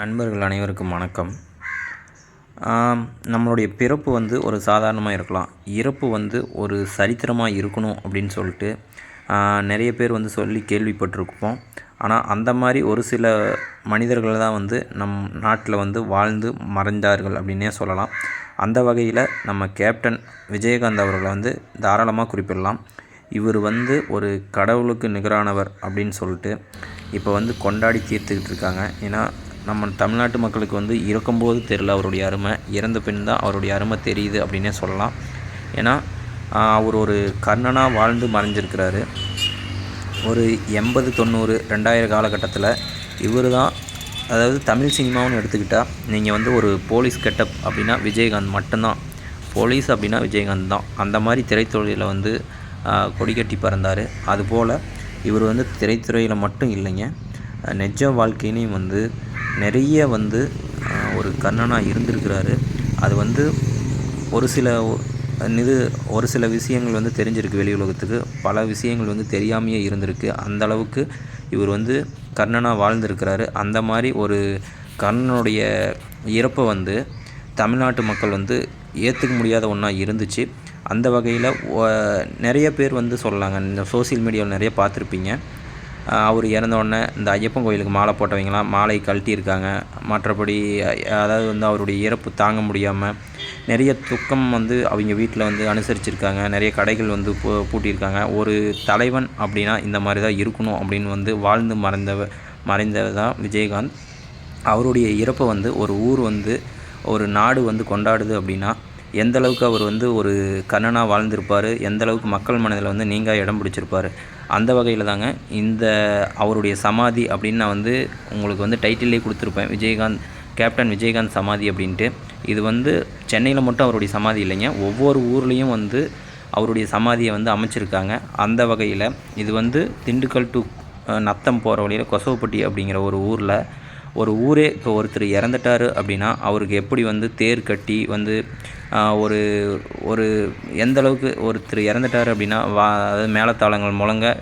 நண்பர்கள் அனைவருக்கும் வணக்கம். நம்மளுடைய பிறப்பு வந்து ஒரு சாதாரணமாக இருக்கலாம். இறப்பு வந்து ஒரு சரித்திரமாக இருக்கணும் அப்படின்னு சொல்லிட்டு நிறைய பேர் வந்து சொல்லி கேள்விப்பட்டிருப்போம். ஆனால் அந்த மாதிரி ஒரு சில மனிதர்கள் தான் வந்து நம் நாட்டில் வந்து வாழ்ந்து மறைந்தார்கள் அப்படின்னே சொல்லலாம். அந்த வகையில் நம்ம கேப்டன் விஜயகாந்த் அவர்களை வந்து தாராளமாக குறிப்பிடலாம். இவர் வந்து ஒரு கடவுளுக்கு நிகரானவர் அப்படின்னு சொல்லிட்டு இப்போ வந்து கொண்டாடி தீர்த்துக்கிட்டு இருக்காங்க. ஏன்னா நம்ம தமிழ்நாட்டு மக்களுக்கு வந்து இறக்கும்போது தெரில அவருடைய அருமை இறந்த பின் தான் அவருடைய அருமை தெரியுது அப்படின்னே சொல்லலாம். ஏன்னா அவர் ஒரு கர்ணனாக வாழ்ந்து மறைஞ்சிருக்கிறாரு. ஒரு எண்பது தொண்ணூறு ரெண்டாயிரம் காலகட்டத்தில் இவர் தான் அதாவது தமிழ் சினிமாவுன்னு எடுத்துக்கிட்டால் நீங்கள் வந்து ஒரு போலீஸ் கெட்டப் அப்படின்னா விஜயகாந்த் மட்டும்தான். போலீஸ் அப்படின்னா விஜயகாந்த் தான். அந்த மாதிரி திரைத்துறையில் வந்து கொடிக்கட்டி பறந்தார். அதுபோல் இவர் வந்து திரைத்துறையில் மட்டும் இல்லைங்க. நெஜ நிஜ வாழ்க்கையிலையும் வந்து நிறைய வந்து ஒரு கர்ணனாக இருந்திருக்கிறாரு. அது வந்து ஒரு சில இது ஒரு சில விஷயங்கள் வந்து தெரிஞ்சிருக்கு வெளி உலகத்துக்கு. பல விஷயங்கள் வந்து தெரியாமையே இருந்திருக்கு. அந்த அளவுக்கு இவர் வந்து கர்ணனாக வாழ்ந்திருக்கிறாரு. அந்த மாதிரி ஒரு கர்ணனுடைய இறப்பை வந்து தமிழ்நாட்டு மக்கள் வந்து ஏற்றுக்க முடியாத ஒன்றா இருந்துச்சு. அந்த வகையில் நிறைய பேர் வந்து சொல்லலாங்க இந்த சோஷியல் மீடியாவில் நிறைய பார்த்துருப்பீங்க. அவர் இறந்தோடனே இந்த ஐயப்பன் கோயிலுக்கு மாலை போட்டவங்களாம் மாலை கழட்டியிருக்காங்க. மற்றபடி அதாவது வந்து அவருடைய இறப்பு தாங்க முடியாமல் நிறைய துக்கம் வந்து அவங்க வீட்டில் வந்து அனுசரிச்சிருக்காங்க. நிறைய கடைகள் வந்து பூ பூட்டியிருக்காங்க. ஒரு தலைவன் அப்படின்னா இந்த மாதிரி தான் இருக்கணும் அப்படின்னு வந்து வாழ்ந்து மறைந்தவ மறைந்தவர் தான் விஜயகாந்த். அவருடைய இறப்பை வந்து ஒரு ஊர் வந்து ஒரு நாடு வந்து கொண்டாடுது அப்படின்னா எந்தளவுக்கு அவர் வந்து ஒரு கண்ணனாக வாழ்ந்திருப்பார்? எந்தளவுக்கு மக்கள் மனதில் வந்து நீங்கள் இடம் பிடிச்சிருப்பார்? அந்த வகையில் தாங்க. இந்த அவருடைய சமாதி அப்படின்னு நான் வந்து உங்களுக்கு வந்து டைட்டிலே கொடுத்துருப்பேன். விஜயகாந்த் கேப்டன் விஜயகாந்த் சமாதி அப்படின்ட்டு. இது வந்து சென்னையில் மட்டும் அவருடைய சமாதி இல்லைங்க. ஒவ்வொரு ஊர்லேயும் வந்து அவருடைய சமாதியை வந்து அமைச்சிருக்காங்க. அந்த வகையில் இது வந்து திண்டுக்கல் டு நத்தம் போகிற வழியில் கொசவப்பட்டி அப்படிங்கிற ஒரு ஊரில் ஒரு ஊரே இப்போ ஒருத்தர் இறந்துட்டாரு அப்படின்னா அவருக்கு எப்படி வந்து தேர் கட்டி வந்து ஒரு ஒரு எந்த அளவுக்கு ஒருத்தர் இறந்துட்டாரு அப்படின்னா வா அதாவது மேலத்தாளங்கள் முழங்க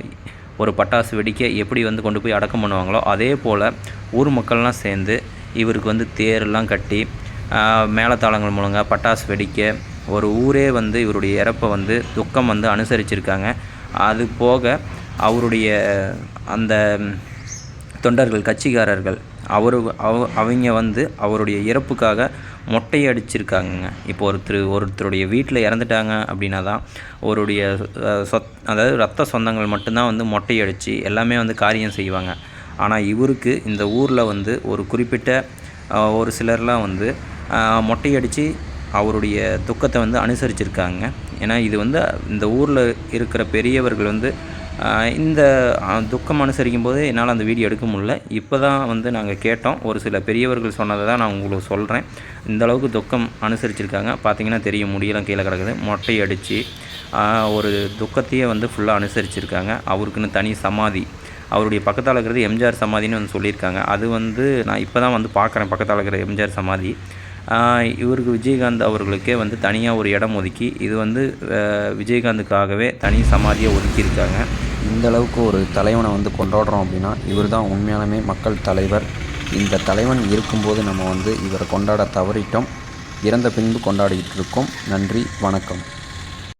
ஒரு பட்டாசு வெடிக்க எப்படி வந்து கொண்டு போய் அடக்கம் பண்ணுவாங்களோ அதே போல் ஊர் மக்கள்லாம் சேர்ந்து இவருக்கு வந்து தேரெல்லாம் கட்டி மேலத்தாளங்கள் மேளதாளங்கள் முழங்க பட்டாசு வெடிக்க ஒரு ஊரே வந்து இவருடைய இறப்பை வந்து துக்கம் வந்து அனுசரிச்சிருக்காங்க. அது போக அவருடைய அந்த தொண்டர்கள் கட்சிக்காரர்கள் அவர் அவ அவங்க வந்து அவருடைய இறப்புக்காக மொட்டை அடிச்சிருக்காங்கங்க. இப்போ ஒருத்தர் ஒருத்தருடைய வீட்டில் இறந்துட்டாங்க அப்படின்னா தான் அவருடைய சொத் அதாவது ரத்த சொந்தங்கள் மட்டும்தான் வந்து மொட்டை அடித்து எல்லாமே வந்து காரியம் செய்வாங்க. ஆனால் இவருக்கு இந்த ஊரில் வந்து ஒரு குறிப்பிட்ட ஒரு சிலர்லாம் வந்து மொட்டை அடித்து அவருடைய துக்கத்தை வந்து அனுசரிச்சிருக்காங்க. ஏன்னா இது வந்து இந்த ஊரில் இருக்கிற பெரியவர்கள் வந்து இந்த துக்கம் அனுசரிக்கும் போது என்னால் அந்த வீடியோ எடுக்க முடியல. இப்போ தான் வந்து நாங்கள் கேட்டோம். ஒரு சில பெரியவர்கள் சொன்னதை தான் நான் உங்களுக்கு சொல்கிறேன் இந்த அளவுக்கு துக்கம் அனுசரிச்சிருக்காங்க. பார்த்தீங்கன்னா தெரியும் முடியெல்லாம் கீழே கிடக்குது. மொட்டை அடித்து ஒரு துக்கத்தையே வந்து ஃபுல்லாக அனுசரிச்சிருக்காங்க. அவருக்குன்னு தனி சமாதி. அவருடைய பக்கத்தால் இருக்கிறது எம்ஜிஆர் சமாதின்னு வந்து சொல்லியிருக்காங்க. அது வந்து நான் இப்போ தான் வந்து பார்க்குறேன் பக்கத்தால் இருக்கிற எம்ஜிஆர் சமாதி. இவருக்கு விஜயகாந்த் அவர்களுக்கே வந்து தனியாக ஒரு இடம் ஒதுக்கி இது வந்து விஜயகாந்துக்காகவே தனி சமாதியை ஒதுக்கியிருக்காங்க. இந்த அளவுக்கு ஒரு தலைவனை வந்து கொண்டாடுறோம் அப்படின்னா இவர் தான் உண்மையாலுமே மக்கள் தலைவர். இந்த தலைவன் இருக்கும்போது நம்ம வந்து இவரை கொண்டாட தவறிட்டோம். இறந்த பின்பு கொண்டாடிக்கிட்டு இருக்கோம். நன்றி வணக்கம்.